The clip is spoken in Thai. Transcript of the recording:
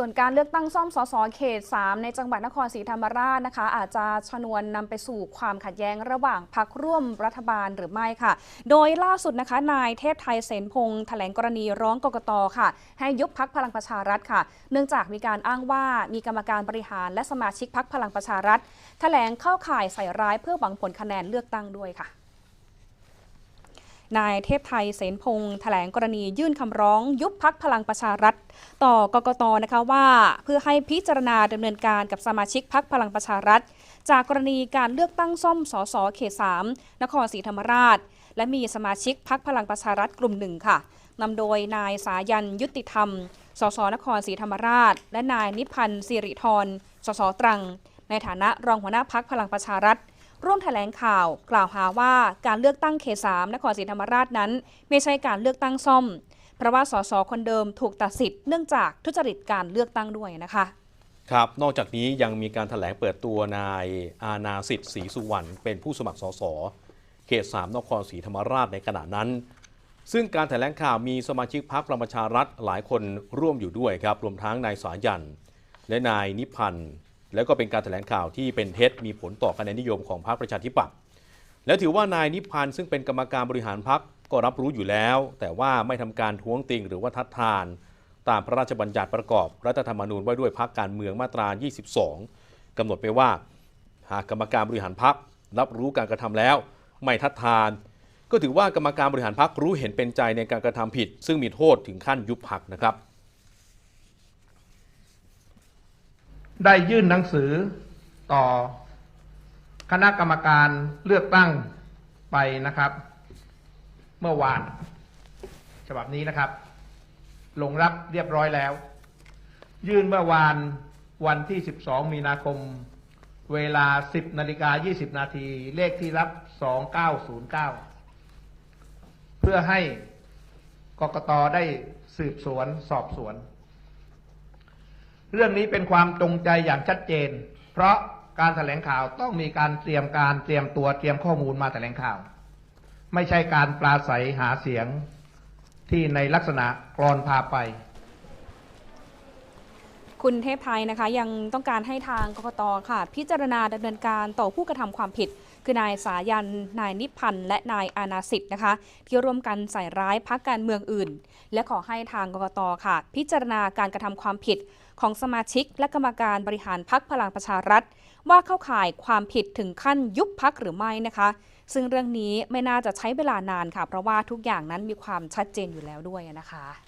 ส่วนการเลือกตั้งซ่อมสสเขต 3 ในจังหวัดนครศรีธรรมราชนะคะ อาจจะชนวนนำไปสู่ความขัดแย้งระหว่างพักร่วมรัฐบาลหรือไม่ค่ะ โดยล่าสุดนะคะ นายเทพไทยเสนพงษ์แถลงกรณีร้องกกตค่ะ ให้ยุบพักพลังประชารัฐค่ะ เนื่องจากมีการอ้างว่ามีกรรมการบริหารและสมาชิกพักพลังประชารัฐ แถลงเข้าข่ายใส่ร้ายเพื่อหวังผลคะแนนเลือกตั้งด้วยค่ะ นายเทพไทยเสนพงษ์แถลงกรณียื่นคำร้อง ยุบพักพลังประชารัฐ ต่อกกตนะคะว่า เพื่อให้พิจารณาดำเนินการกับสมาชิกพักพลังประชารัฐ จากกรณีการเลือกตั้งซ่อมสสเขต3นครศรีธรรมราช และมีสมาชิกพักพลังประชารัฐกลุ่มหนึ่งค่ะนำโดยนายสายันยุติธรรม สสนครศรีธรรมราช และนายนิพันธ์สิริธร สสตรัง ในฐานะรองหัวหน้าพักพลังประชารัฐ ร่วมแถลงข่าว กล่าวหาว่าการเลือกตั้งเขต3นครศรีธรรมราชนั้น ไม่ใช่การเลือกตั้งซ่อม เพราะว่าสสคนเดิมถูกตัดสิทธิ์เนื่องจากทุจริตการเลือกตั้งด้วยนะคะครับ นอกจากนี้ยังมีการถแถลงเปิดตัวนายอาณาสิทธิ์ศรีสุวรรณเป็นผู้สมัครสสเขต3นครศรีธรรมราชในขณะนั้น ซึ่งการถแถลงข่าวมีสมาชิกพรรคประชารัฐหลายคนร่วมอยู่ด้วยครับ รวมทั้งนายสายัน และนายนิพันธ์ แล้วก็เป็นการถแถลงข่าวที่เป็นเท็จมีผลต่อคะแนนนิยมของพรรคประชาธิปัตย์และถือว่านายนิพันธ์ซึ่งเป็นกรรมการบริหารพรรคก็รับรู้อยู่แล้ว แต่ว่าไม่ทำการท้วงติงหรือว่าทัดทาน ตามพระราชบัญญัติประกอบรัฐธรรมนูญว่าด้วยพรรคการเมืองมาตรา 22กำหนดไปว่า หากกรรมการบริหารพรรครับ รู้การกระทำแล้ว ไม่ทัดทาน ก็ถือว่ากรรมการบริหารพรรครู้เห็นเป็นใจในการกระทำผิด ซึ่งมีโทษถึงขั้นยุบพรรคนะครับ ได้ยื่นหนังสือต่อคณะกรรมการเลือกตั้งไปนะครับ เมื่อวาน ฉบับนี้นะครับ ลงรับเรียบร้อยแล้ว ยื่นเมื่อวานวันที่ 12 มีนาคม เวลา 10นาฬิกา20 นาที เลขที่รับ 2909 เพื่อให้กกตได้สืบสวนสอบสวน เรื่องนี้เป็นความจงใจอย่างชัดเจน เพราะการแถลงข่าวต้องมีการเตรียมการเตรียมตัวเตรียมข้อมูลมาแถลงข่าว ไม่ใช่การปราศัยหาเสียงที่ในลักษณะกรอนพาไป คุณเทพไทยนะคะยังต้องการให้ทางกกตค่ะ พิจารณาดำเนินการต่อผู้กระทำความผิด คือนายสายัน นายนิพันธ์และนายอาณาสิทธิ์นะคะ ที่ร่วมกันใส่ร้ายพักการเมืองอื่น และขอให้ทางกกตค่ะ พิจารณาการกระทำความผิดของสมาชิกและกรรมการบริหารพักพลังประชารัฐ ว่าเข้าข่ายความผิดถึงขั้นยุบพักหรือไม่นะคะ ซึ่งเรื่องนี้ไม่น่าจะใช้เวลานานค่ะ เพราะว่าทุกอย่างนั้นมีความชัดเจนอยู่แล้วด้วยนะคะ